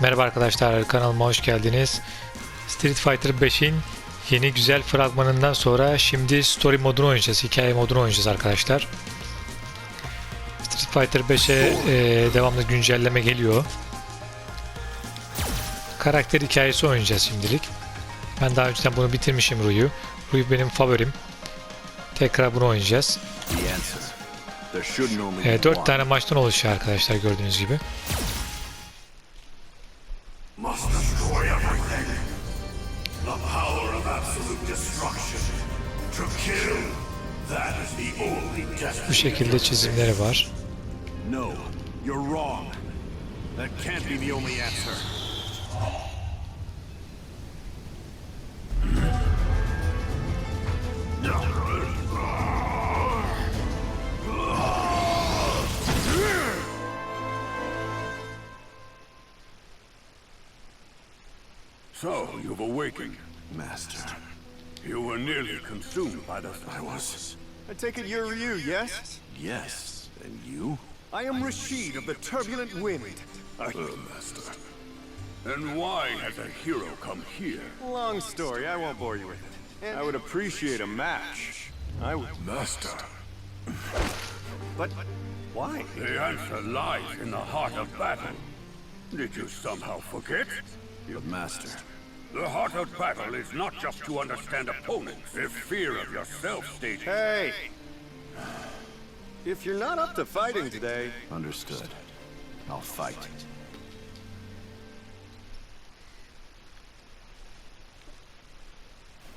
Merhaba arkadaşlar kanalıma hoş geldiniz. Street Fighter 5'in yeni güzel fragmanından sonra şimdi story modunu oynayacağız. Hikaye modunu oynayacağız arkadaşlar. Street Fighter 5'e e, devamlı güncelleme geliyor. Karakter hikayesi oynayacağız şimdilik. Ben daha önceden bunu bitirmişim Ru'yu. Ru'yu benim favorim. Tekrar bunu oynayacağız. E, 4 one. tane maçtan oluşuyor arkadaşlar gördüğünüz gibi. Bu şekilde çizimleri var. No, you're wrong. That can't be the only answer. So, you've awakened. Master. You were nearly consumed by the... I was... I take it you're Ryu, yes? Yes. And you? I am Rashid of the Turbulent Wind. I... Uh, Master. And why has a hero come here? Long story, I won't bore you with it. I would appreciate a match. I would. Master. But why? The answer lies in the heart of battle. Did you somehow forget? But Master. The heart of battle is not just to understand opponents. If fear of yourself stages... Hey! If you're not up to fighting today, Understood. I'll fight.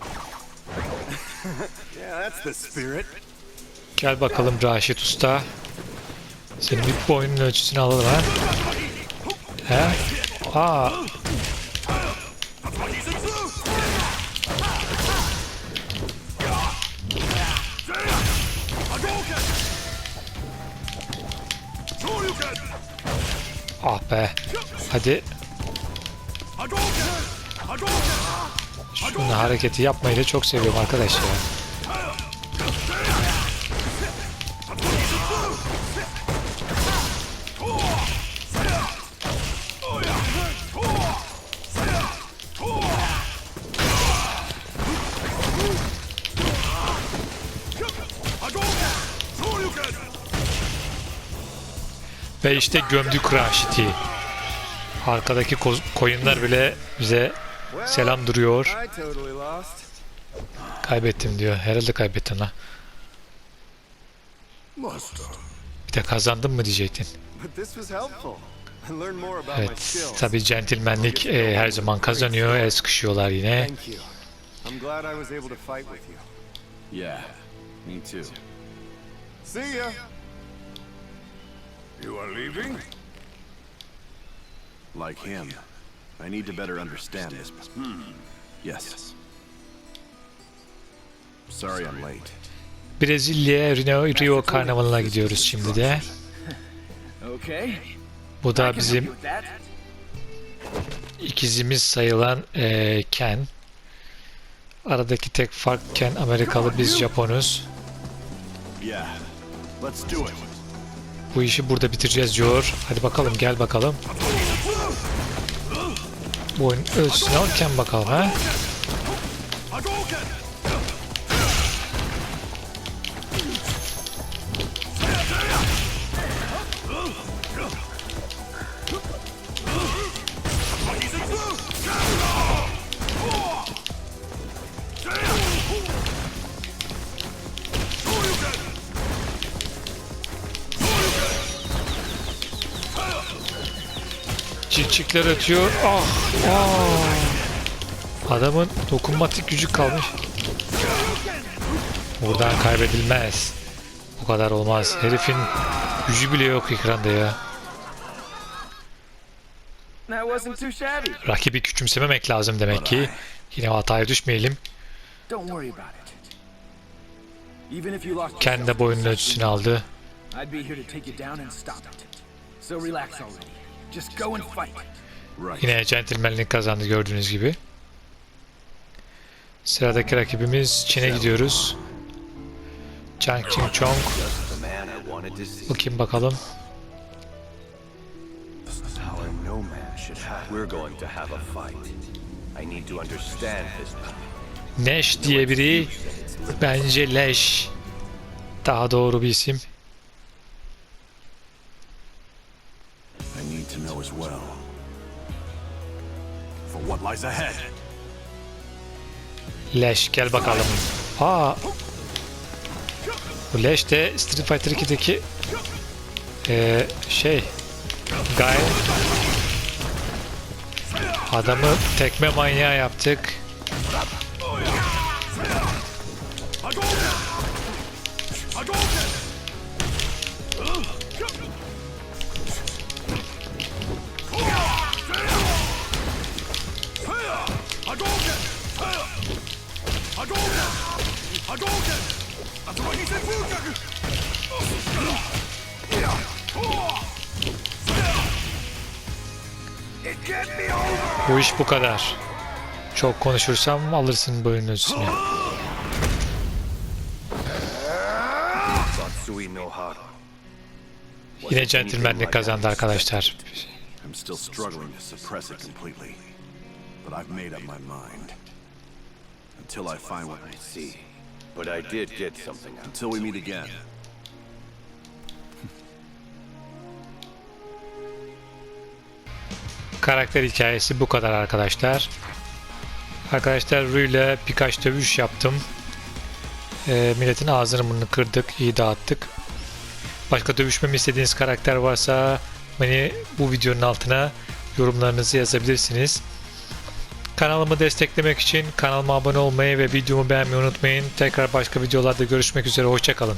yeah, that's the spirit. Gel bakalım Raşit Usta. Senin bir boyunun ölçüsünü alalım ha. He? Aa. Be. Hadi. Şunu hareketi yapmayı da çok seviyorum arkadaş ya. Ve işte gömdük Raşit'i. Arkadaki ko- koyunlar bile bize selam duruyor. Kaybettim diyor. Herhalde kaybettin ha. Master. Bir de kazandın mı diyecektin. Evet. Tabii centilmenlik e, her zaman kazanıyor. El sıkışıyorlar yine. Yeah. Me too. See ya! You are leaving? Like him. I need to better understand this. Hmm. Yes. Sorry I'm late. Brezilya Rio, Rio Karnavalı'na gidiyoruz şimdi de. Okay. Bu da bizim ikizimiz sayılan e, Ken. Aradaki tek fark Ken Amerikalı biz Japonuz. Yeah. Let's do it. Bu işi burada bitireceğiz diyor. Hadi bakalım gel bakalım. Bu oyun ölçüsünü al Ken bakalım ha. Çiçekler ötüyor. Ah, ah. Adamın dokunmatik gücü kalmış. Buradan kaybedilmez. Bu kadar olmaz. Herifin gücü bile yok ekranda ya. Rakibi küçümsememek lazım demek ki. Yine hataya düşmeyelim. Kendi boyunun ölçüsünü aldı. So relax already. Just go and fight. Right. Yine centilmenlik kazandı gördüğünüz gibi. Sıradaki rakibimiz Çin'e gidiyoruz. Chang Ching Chong. See. Bakayım bakalım. Neş diye biri bence Leş daha doğru bir isim. For what lies ahead. Leş gel bakalım. Aa. Bu Leş de Street Fighter 2'deki eee şey Guy adamı tekme manyağı yaptık. Bu iş bu kadar. Çok konuşursam alırsın boyun ölçüsünü. Yine centilmenlik kazandı arkadaşlar. I'm still struggling to suppress it completely. But I've made up my mind. Until I find what I see. But I did get something out. Until we meet again. Karakter hikayesi bu kadar arkadaşlar. Arkadaşlar Rue ile birkaç dövüş yaptım. Ee, milletin ağzını burnunu kırdık, iyi dağıttık. Başka dövüşmemi istediğiniz karakter varsa beni bu videonun altına yorumlarınızı yazabilirsiniz. Kanalımı desteklemek için kanalıma abone olmayı ve videomu beğenmeyi unutmayın. Tekrar başka videolarda görüşmek üzere, hoşçakalın.